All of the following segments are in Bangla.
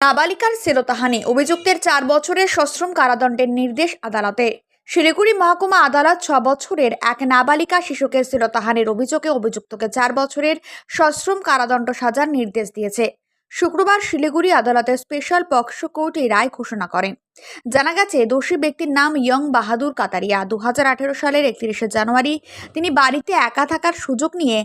নাবালিকার সেলতাহানি অভিযুক্তের চার বছরের সশ্রম কারাদণ্ডের নির্দেশ আদালতে। শিলিগুড়ি মহকুমা আদালত ছ বছরের এক নাবালিকা শিশুকে শ্লীলতাহানির অভিযোগে অভিযুক্তকে চার বছরের সশ্রম কারাদণ্ড সাজার নির্দেশ দিয়েছে। শুক্রবার শিলিগুড়ি আদালতের স্পেশাল পক্সো কোর্ট রায় ঘোষণা করেন। জানা গেছে, দোষী ব্যক্তির নাম ইয়ং বাহাদুর কাতারিয়া। দু হাজার আঠেরো সালের একত্রিশে জানুয়ারি তিনি বাড়িতে একা থাকার সুযোগ নিয়ে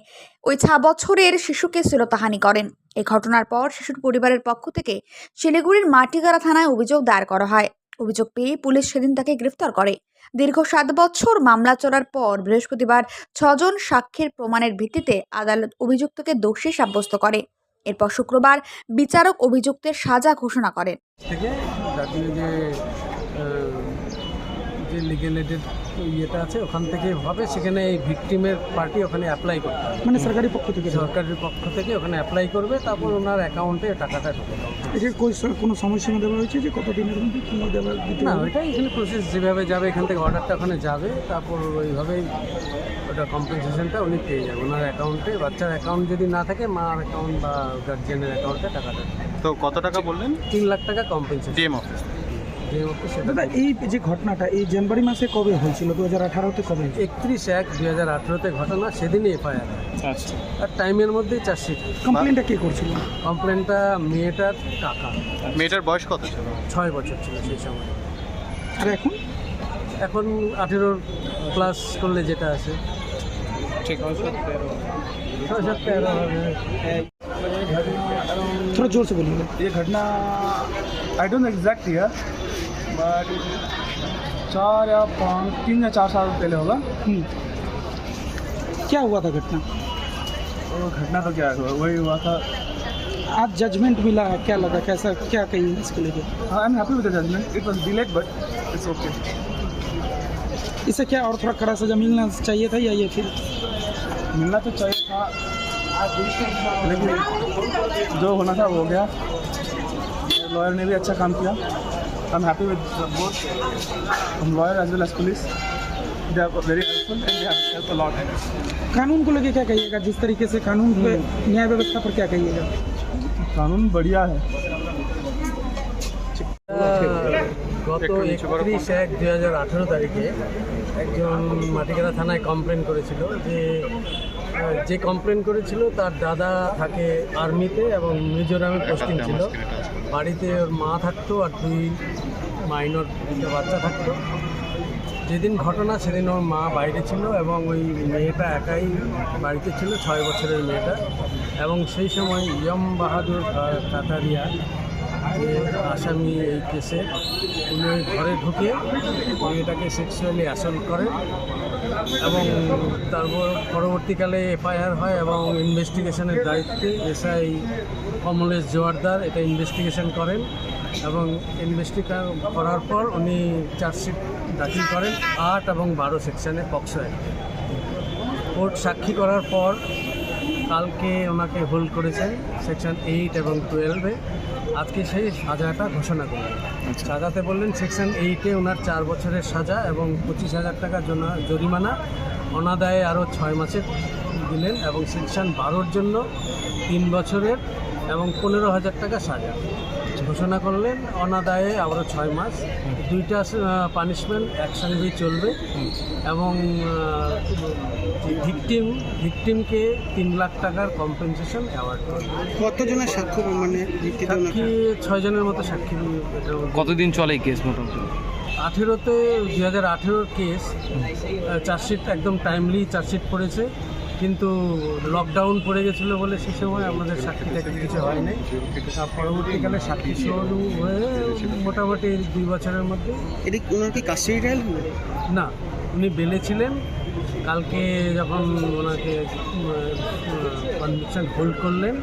ওই ছ বছরের শিশুকে শ্লীলতাহানি করেন। এই ঘটনার পর শিশুর পরিবারের পক্ষ থেকে শিলিগুড়ির মাটিগাড়া থানায় অভিযোগ দায়ের করা হয়। অভিযোগ পেয়ে পুলিশ সেদিন তাকে গ্রেফতার করে। দীর্ঘ সাত বছর মামলা চলার পর বৃহস্পতিবার ছজন সাক্ষীর প্রমাণের ভিত্তিতে আদালত অভিযুক্তকে দোষী সাব্যস্ত করে। এরপর শুক্রবার বিচারক অভিযুক্তের সাজা ঘোষণা করেন। যে লিগেল এডের ইয়েটা আছে ওখান থেকে হবে। সেখানে এই ভিকটিমের পার্টি ওখানে অ্যাপ্লাই করতে হবে। মানে সরকারি পক্ষ থেকে? সরকারের পক্ষ থেকে ওখানে অ্যাপ্লাই করবে তারপর ওনার অ্যাকাউন্টে টাকাটা ঢুকে দেবে। এটা কোনো সময়সীমা দেওয়া হয়েছে যে কতদিনের মধ্যে কি দেওয়া না? ওইটাই এখানে প্রসেস যেভাবে যাবে এখান থেকে অর্ডারটা ওখানে যাবে তারপর ওইভাবেই ওটা কম্পেনসেশনটা উনি পেয়ে যাবে। ওনার অ্যাকাউন্টে বাচ্চার অ্যাকাউন্ট যদি না থাকে মার অ্যাকাউন্ট বা গার্জিয়ানের অ্যাকাউন্টে টাকাটা তো কত টাকা বললেন? তিন লাখ টাকা কম্পেনসেশন ডিএম অফিস যে অফিস সেটা দাদা এই যে ঘটনাটা এই জানুয়ারি মাসে কবে হয়েছিল দু হাজার আঠারোতে কবে হয়েছিল? একত্রিশ এক দুই হাজার আঠেরোতে ঘটনা সেদিনই এফআইআর আচ্ছা আর টাইমের মধ্যেই চার্জশিট কমপ্লেনটা কে করছিল কমপ্লেনটা মেয়েটার কাকা মেয়েটার বয়স কত ছিল ছয় বছর ছিল সেই সময় আর এখন এখন আঠেরোর প্লাস করলে যেটা আছে ঠিক ছয় সাত তেরো হবে थोड़ा जोर से बोलिए ये घटना आई डोंट एग्जैक्ट ईयर but चार या पाँच तीन या चार साल पहले होगा। हम्म। क्या हुआ था घटना? वो घटना तो क्या हुआ? वही हुआ था। आज जजमेंट मिला है क्या लगा? कैसा क्या कहिए इसको लेकर I am happy with judgement it was delayed but it's okay इससे क्या और थोड़ा कड़ा सजा मिलना चाहिए था या ये फिर? मिलना तो चाहिए था। लेकिन जो होना था वो हो गया। लॉयर ने भी अच्छा काम किया। I am happy with both हम lawyer as well as police they are very helpful and they have help a lot कानून को लेके क्या कहिएगा जिस तरीके से कानून पे न्याय व्यवस्था पर क्या कहिएगा कानून बढ़िया है গত একটু নিচু করো একত্রিশ এক দুই হাজার আঠেরো তারিখে একজন মাটিকারা থানায় কমপ্লেন করেছিল যে আহ, যে কমপ্লেন করেছিল তার দাদা থাকে আর্মিতে এবং মিজোরামে পোস্টিং ছিল বাড়িতে ওর মা থাকতো আর দুই মাইনর দুটো বাচ্চা থাকতো। যেদিন ঘটনা সেদিন ওর মা বাইরে ছিল এবং ওই মেয়েটা একাই বাড়িতে ছিল, ছয় বছরের মেয়েটা। এবং সেই সময় ইয়ম বাহাদুর কাতারিয়া, যে আসামি এই কেসে, উনি ওই ঘরে ঢুকে মেয়েটাকে সেক্সুয়ালি অ্যাসল্ট করেন এবং তারপর পরবর্তীকালে এফআইআর হয় এবং ইনভেস্টিগেশনের দায়িত্বে এসআই কমলেশ জোয়ারদার এটা ইনভেস্টিগেশন করেন। এবং ইনভেস্টিগেশন করার পর উনি চার্জশিট দাখিল করেন আট এবং বারো সেকশনে পক্সো কোর্ট সাক্ষী করার পর কালকে ওনাকে হোল্ড করেছেন সেকশন এইট এবং টুয়েলভে আজকে সেই সাজাটা ঘোষণা করলেন। সাজাতে বললেন সেকশন এইটে ওনার চার বছরের সাজা এবং পঁচিশ হাজার টাকা জরিমানা অনাদায়ে আরও ছয় মাসের দিলেন এবং সেকশন বারোর জন্য তিন বছরের এবং পনেরো হাজার টাকা সাজা। ঘোষণা করলেন অনাদায়ে আবারও ছয় মাস। দুইটা পানিশমেন্ট একসঙ্গেই চলবে। এবং ভিকটিম ভিকটিমকে তিন লাখ টাকার কম্পেনসেশন অ্যাওয়ার্ড করবে। কতজনের সাক্ষ্য মানে ভিত্তিতে সাক্ষী ছয়জনের মতো সাক্ষী কতদিন চলে কেস মোটামুটি? আঠেরোতে দু হাজার আঠেরোর কেস চার্জশিট একদম টাইমলি চার্জশিট পড়েছে। কিন্তু লকডাউন পড়ে গেছিল বলে সে সময় আমাদের সাক্ষী টাক্ষী কিছু হয়নি। আর পরবর্তীকালে সাক্ষী শুরু হয়ে মোটামুটি দুই বছরের মধ্যে। এটি ওনার কি কাস্টাডি ট্রায়াল না উনি বেলে ছিলেন। কালকে যখন ওনাকে কনভিকশন হোল্ড করলেন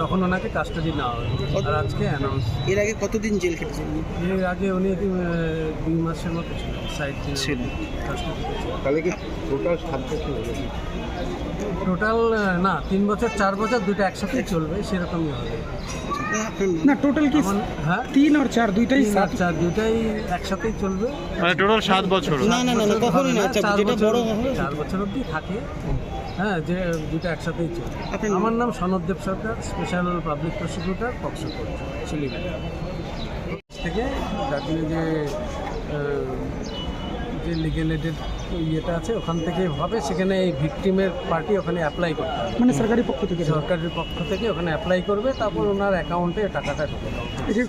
তখন ওনাকে কাস্টাডি নেওয়া হলো। আর আজকে অ্যানাউন্স এর আগে কতদিন জেল খেটেছেন এর আগে উনি দুই মাসের মতো ছিল সাইড ছিল তাহলে কি টোটাল সাত বছর টোটাল না তিন বছর চার বছর দুটো একসাথেই চলবে সেরকমই হবে। না টোটাল কি হ্যাঁ? তিন আর চার দুইটাই সাত? চার দুইটাই একসাথেই চলবে। মানে টোটাল সাত বছর। না না না কখনোই না আচ্ছা, যেটা বড় চার বছর অবধি থাকে। হ্যাঁ যে দুটো একসাথেই চলবে। আমার নাম সনদদেব Sarkar special public prosecutor Cox's Bazar Siliguri. থেকে জাতীয় যে যে লিগেল এডের ইয়েটা আছে ওখান থেকে হবে। সেখানে এই ভিকটিমের পার্টি ওখানে অ্যাপ্লাই করতে হবে। মানে সরকারি পক্ষ থেকে? সরকারের পক্ষ থেকে ওখানে অ্যাপ্লাই করবে তারপর ওনার অ্যাকাউন্টে টাকাটা ঢুকে এই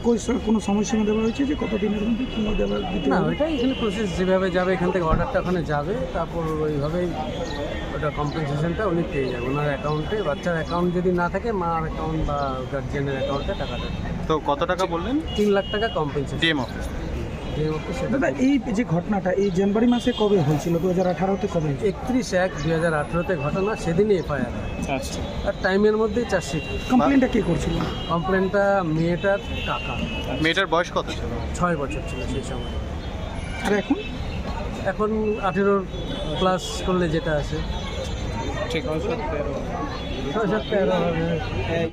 কোনো সময়সীমা দেওয়া হয়েছে যে কতদিনের মধ্যে কি দেওয়া দিতে না? ওইটাই এখানে প্রসেস যেভাবে যাবে এখান থেকে অর্ডারটা ওখানে যাবে তারপর ওইভাবেই ওটা কম্পেনসেশনটা উনি পেয়ে যাবে। ওনার অ্যাকাউন্টে বাচ্চার অ্যাকাউন্ট যদি না থাকে মার অ্যাকাউন্ট বা গার্জিয়ানের অ্যাকাউন্টে টাকাটা তো কত টাকা বললেন? তিন লাখ টাকা কম্পেনসেশন ডিএম অফিস দাদা এই যে ঘটনাটা এই জানুয়ারি মাসে কবে হয়েছিল? দু হাজার আঠারোতে কবে একত্রিশ এক দুই হাজার আঠারোতে ঘটনা সেদিনই এফআইআর। আচ্ছা। আর টাইমের মধ্যেই চার্জশিট। কমপ্লেনটা কে করছিল? কমপ্লেনটা মেয়েটার কাকা। মেয়েটার বয়স কত ছিল? ছয় বছর ছিল সেই সময়। আর এখন? এখন আঠেরো ক্লাস করলে যেটা আছে। ঠিক আছে।